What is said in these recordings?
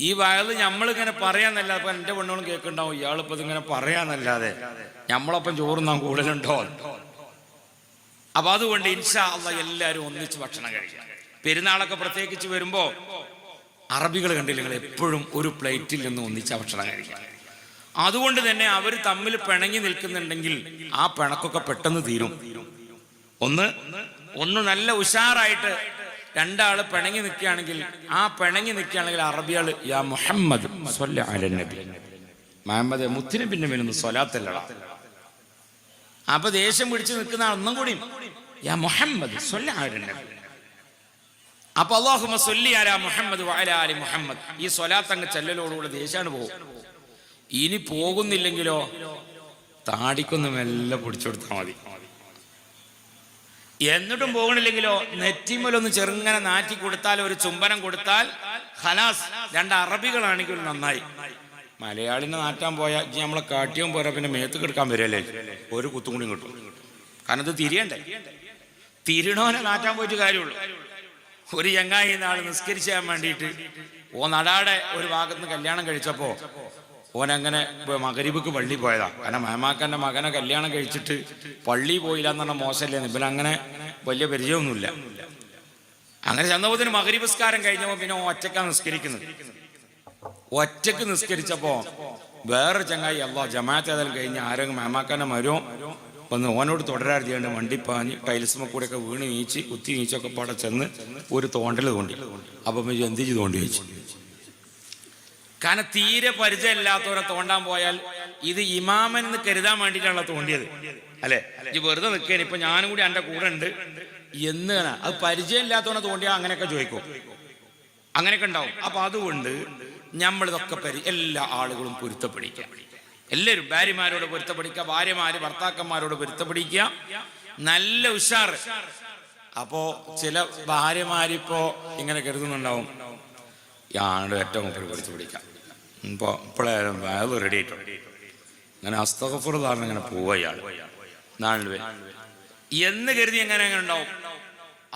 ഈ വയൽ നമ്മളിങ്ങനെ പറയാന്നല്ല അപ്പൊ എന്റെ പെണ്ണുകളും കേൾക്കുന്നുണ്ടാവും ഇയാളിപ്പോ ഇതിങ്ങനെ പറയാന്നല്ലാതെ. നമ്മളൊപ്പം ചോറുന്നാൻ കൂടുതലുണ്ടോ? അപ്പൊ അതുകൊണ്ട് ഇൻഷാ അല്ല എല്ലാവരും ഒന്നിച്ച് ഭക്ഷണം കഴിക്കാം പെരുന്നാളൊക്കെ പ്രത്യേകിച്ച് വരുമ്പോ അറബികൾ കണ്ടില്ല നിങ്ങൾ എപ്പോഴും ഒരു പ്ലേറ്റിൽ നിന്ന് ഒന്നിച്ച ഭക്ഷണം കഴിക്കാം അതുകൊണ്ട് തന്നെ അവർ തമ്മിൽ പിണങ്ങി നിൽക്കുന്നുണ്ടെങ്കിൽ ആ പിണക്കൊക്കെ പെട്ടെന്ന് തീരും. ഒന്ന് ഒന്ന് നല്ല ഉഷാറായിട്ട് രണ്ടാൾ പിണങ്ങി നിൽക്കുകയാണെങ്കിൽ ആ പിണങ്ങി നിൽക്കുകയാണെങ്കിൽ അറബിയാൾ യാ മുഹമ്മദ് മുഹമ്മദ് മുത്തിന് പിന്നെ വരുന്നു സ്വലാത്തല്ലടാ. അപ്പൊ ദേഷ്യം പിടിച്ച് നിൽക്കുന്ന ഒന്നും കൂടി യാ മുഹമ്മദ് അപ്പൊ അള്ളാഹുമ സൊല്ലി അല മുഹമ്മദ് വഅല ആലി മുഹമ്മദ്. ഈ സ്വലാത്ത് അങ്ങ് ചെല്ലലോടുകൂടെ ദേഷ്യാണ് പോകും. ഇനി പോകുന്നില്ലെങ്കിലോ താടിക്കൊന്ന് മെല്ലെ പിടിച്ചെടുത്താൽ മതി. എന്നിട്ടും പോകണില്ലെങ്കിലോ നെറ്റിമലൊന്ന് ചെറുങ്ങനെ നാറ്റി കൊടുത്താൽ ഒരു ചുംബനം കൊടുത്താൽ ഹലാസ് രണ്ട് അറബികളാണെങ്കിൽ നന്നായി. മലയാളിനെ നാറ്റാൻ പോയാൽ ഇജ്ജ് നമ്മളെ കാട്ടിയും പോരാ പിന്നെ മേത്ത് കിടക്കാൻ വരല്ലേ? ഒരു കുത്തും കൂടി കിട്ടും കാരണം ഇത് തിരിയണ്ടേ? തിരിണോനെ നാറ്റാൻ പോയിട്ട് കാര്യമുള്ളൂ. ഒരു ചങ്ങായി നാൾ നിസ്കരിച്ചാൻ വേണ്ടിയിട്ട് ഓ നടാടെ ഒരു ഭാഗത്ത് നിന്ന് കല്യാണം കഴിച്ചപ്പോ ഓനങ്ങനെ മകരിബിക്ക് പള്ളി പോയതാ. കാരണം മേമാക്കന്റെ മകനെ കല്യാണം കഴിച്ചിട്ട് പള്ളി പോയില്ല എന്ന് മോശമല്ലേ? പിന്നെ അങ്ങനെ വലിയ പരിചയമൊന്നുമില്ല. അങ്ങനെ ചെന്നപ്പോത്തിന് മകരിപുസ്കാരം കഴിഞ്ഞപ്പോ പിന്നെ ഒറ്റക്കാ നിസ്കരിക്കുന്നത്. ഒറ്റയ്ക്ക് നിസ്കരിച്ചപ്പോ വേറെ ചങ്ങായി അല്ലോ ജമാഅത്ത് ഏതായാലും കഴിഞ്ഞ് ആരെങ്കിലും മേമാക്കാന്റെ മരോ? വന്ന് ഓനോട് തുടരാറ് ചെയ്യേണ്ട. വണ്ടി പാഞ്ഞ് ടൈൽസുമ കൂടെ ഒക്കെ വീണ് നീച്ച് കുത്തി നീച്ചൊക്കെ പാടെ ചെന്ന് ഒരു തോണ്ടൽ തോണ്ടി. അപ്പം എന്ത് ചെയ്ത്? തോണ്ടി വെച്ചു കാരണം തീരെ പരിചയമില്ലാത്തവരെ തോണ്ടാൻ പോയാൽ ഇത് ഇമാമൻ എന്ന് കരുതാൻ വേണ്ടിയിട്ടാണല്ലോ തോണ്ടിയത്. അല്ലെ? ഈ വെറുതെ നിൽക്കാൻ ഇപ്പൊ ഞാനും കൂടി എന്റെ കൂടെ ഉണ്ട്. എന്ന്. അത് പരിചയമില്ലാത്തവനെ തോണ്ടിയാൽ അങ്ങനെയൊക്കെ ചോദിക്കും. അങ്ങനെയൊക്കെ ഉണ്ടാവും. അപ്പൊ അതുകൊണ്ട് നമ്മളിതൊക്കെ പരി എല്ലാ ആളുകളും പൊരുത്തപ്പെടിക്കുക. എല്ലാവരും ഭാര്യമാരോട് പൊരുത്തപ്പെടിക്കുക ഭാര്യമാര് ഭർത്താക്കന്മാരോട് പൊരുത്തപ്പെടിക്കുക. നല്ല ഉഷാർ അപ്പോ ചില ഭാര്യമാരിപ്പോ ഇങ്ങനെ കരുതുന്നുണ്ടാവും. ആണ് ഏറ്റവും മുമ്പിൽ പിടിച്ച് പിടിക്കാം. ഇപ്പോൾ ഇപ്പോഴായാലും വേറെ റെഡി ആയിട്ടുണ്ട് അങ്ങനെ അസ്തകഫുറതാണ് ഇങ്ങനെ പോവുക നാളിൽ എന്ന് കരുതി എങ്ങനെ അങ്ങനെ ഉണ്ടാവും?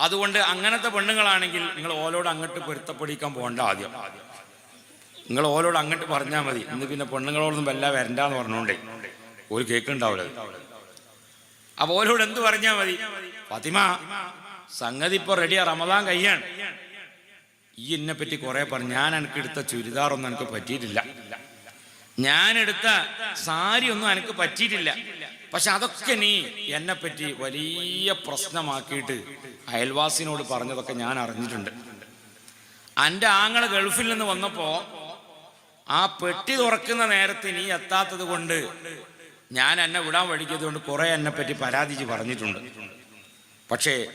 അതുകൊണ്ട് അങ്ങനത്തെ പെണ്ണുങ്ങളാണെങ്കിൽ നിങ്ങൾ ഓലോട് അങ്ങോട്ട് പൊരുത്തപ്പെടിക്കാൻ പോകണ്ട ആദ്യം. നിങ്ങൾ ഓലോട് അങ്ങോട്ട് പറഞ്ഞാൽ മതി. ഇന്ന് പിന്നെ പെണ്ണുങ്ങളോടൊന്നും വല്ല വരണ്ടെന്ന് പറഞ്ഞോണ്ടേ. ഒരു കേക്ക് അപ്പൊ ഓലോട് എന്ത് പറഞ്ഞാൽ മതി? ഫാത്തിമ സംഗതി ഇപ്പൊ റെഡിയാ റമദാൻ കയ്യാണ് ഈ എന്നെ പറ്റി കുറെ പറഞ്ഞു ഞാൻ എനിക്ക് എടുത്ത ചുരിദാറൊന്നും എനിക്ക് പറ്റിയിട്ടില്ല. ഞാൻ എടുത്ത സാരി ഒന്നും എനിക്ക് പറ്റിയിട്ടില്ല. പക്ഷെ അതൊക്കെ നീ എന്നെ പറ്റി വലിയ പ്രശ്നമാക്കിയിട്ട് അയൽവാസിനോട് പറഞ്ഞതൊക്കെ ഞാൻ അറിഞ്ഞിട്ടുണ്ട്. എന്റെ ആങ്ങൾ ഗൾഫിൽ നിന്ന് വന്നപ്പോ ആ പെട്ടി തുറക്കുന്ന നേരത്തെ നീ എത്താത്തത് കൊണ്ട് ഞാൻ എന്നെ വിടാൻ വഴിക്കത് കൊണ്ട് കുറെ എന്നെ പറ്റി പരാതിച്ച് പറഞ്ഞിട്ടുണ്ട്. പക്ഷേ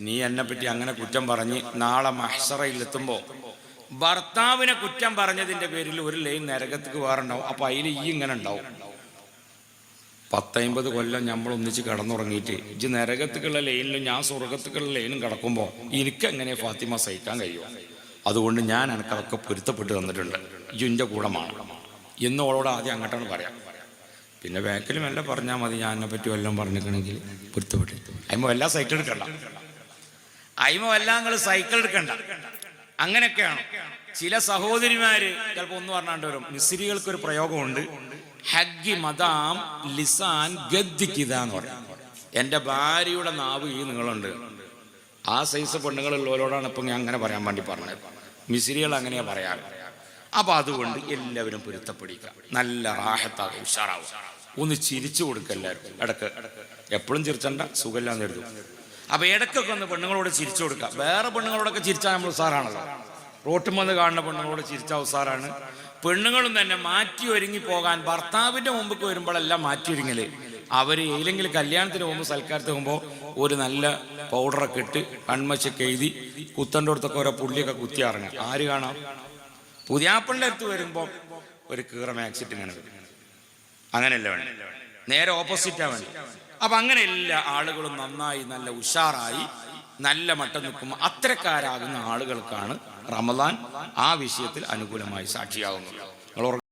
നീ എന്നെ പറ്റി അങ്ങനെ കുറ്റം പറഞ്ഞ് നാളെ മഹസറയിൽ എത്തുമ്പോ ഭർത്താവിനെ കുറ്റം പറഞ്ഞതിന്റെ പേരിൽ ഒരു ലൈൻ നരകത്തേക്ക് വേറുണ്ടാവും. അപ്പൊ അതിൽ ഈ ഇങ്ങനെ ഉണ്ടാവും. പത്തൈമ്പത് കൊല്ലം നമ്മൾ ഒന്നിച്ച് കടന്നുറങ്ങിയിട്ട് ഇജ് നരകത്തേക്കുള്ള ലൈനിലും ഞാൻ സ്വർഗത്തേക്കുള്ള ലൈനും കിടക്കുമ്പോൾ എനിക്ക് എങ്ങനെ ഫാത്തിമ സഹിക്കാൻ കഴിയുമോ അതുകൊണ്ട് ഞാൻ എനിക്കതൊക്കെ പൊരുത്തപ്പെട്ട് തന്നിട്ടുണ്ട്. ഇജ്ജിന്റെ കൂടമാണ് എന്നോളോട് ആദ്യം അങ്ങോട്ടാണ് പറയാം. പിന്നെ ബാക്കിലും എല്ലാം പറഞ്ഞാൽ മതി ഞാൻ പറ്റി വല്ലതും പറഞ്ഞിരിക്കണമെങ്കിൽ പൊരുത്തപ്പെട്ട്. അയ്മ എല്ലാം സൈക്കിൾ എടുക്കണ്ട. അയ്മ എല്ലാം നിങ്ങൾ സൈക്കിൾ എടുക്കണ്ട. അങ്ങനെയൊക്കെയാണ്. ചില സഹോദരിമാര് ചിലപ്പോ ഒന്ന് പറഞ്ഞാണ്ട് വരും മിസ്രികൾക്ക് ഒരു പ്രയോഗമുണ്ട്. ഹഗ്ഗി മദാം ലിസാൻ ഗദ്ദിക്കിത എന്ന് എന്റെ ഭാര്യയുടെ നാവ് ഈ നിങ്ങളുണ്ട്. ആ സൈസ് പെണ്ണുങ്ങളുള്ളവരോടാണ് ഇപ്പൊ ഞാൻ അങ്ങനെ പറയാൻ വേണ്ടി പറഞ്ഞത്. മിസ്രികൾ അങ്ങനെയാ പറയാറ്. അപ്പൊ അതുകൊണ്ട് എല്ലാവരും പൊരുത്തപ്പെടിക്കുക നല്ല റാഹത്താകും ഉഷാറാവും ഒന്ന് ചിരിച്ചു കൊടുക്കുക എല്ലാവരും. ഇടയ്ക്ക്. എപ്പോഴും ചിരിച്ചണ്ട സുഖമില്ലാന്ന് കരുതും. അപ്പൊ ഇടക്കൊക്കെ ഒന്ന് പെണ്ണുങ്ങളോട് ചിരിച്ചു കൊടുക്കുക വേറെ പെണ്ണുങ്ങളോടൊക്കെ ചിരിച്ചാൽ നമ്മൾ ഉസാറാണല്ലോ റോട്ടും വന്ന് കാണുന്ന പെണ്ണുങ്ങളോട് ചിരിച്ച ഉസാറാണ് പെണ്ണുങ്ങളും തന്നെ മാറ്റി ഒരുങ്ങി പോകാൻ ഭർത്താവിന്റെ മുമ്പ് വരുമ്പോഴെല്ലാം മാറ്റി ഒരുങ്ങൽ. അവർ ഏതെങ്കിൽ കല്യാണത്തിന് പോകുമ്പോൾ സൽക്കാരത്തിന് പോകുമ്പോൾ ഒരു നല്ല പൗഡറൊക്കെ ഇട്ട് കൺമശൊക്കെ എഴുതി കുത്തന്റെ ഓരോ പുള്ളിയൊക്കെ കുത്തി ഇറങ്ങുക. ആര് കാണാം? പുതിയാപ്പിളിന്റെ അടുത്ത് വരുമ്പോൾ ഒരു കീറം വരും അങ്ങനെയല്ല വേണം നേരെ ഓപ്പോസിറ്റാ വേണ്ടി അപ്പൊ അങ്ങനെ എല്ലാ ആളുകളും നന്നായി നല്ല ഉഷാറായി നല്ല മട്ടം നിൽക്കുമ്പോൾ അത്തരക്കാരാകുന്ന ആളുകൾക്കാണ് റമദാൻ ആ വിഷയത്തിൽ അനുകൂലമായി സാക്ഷിയാകുന്നത്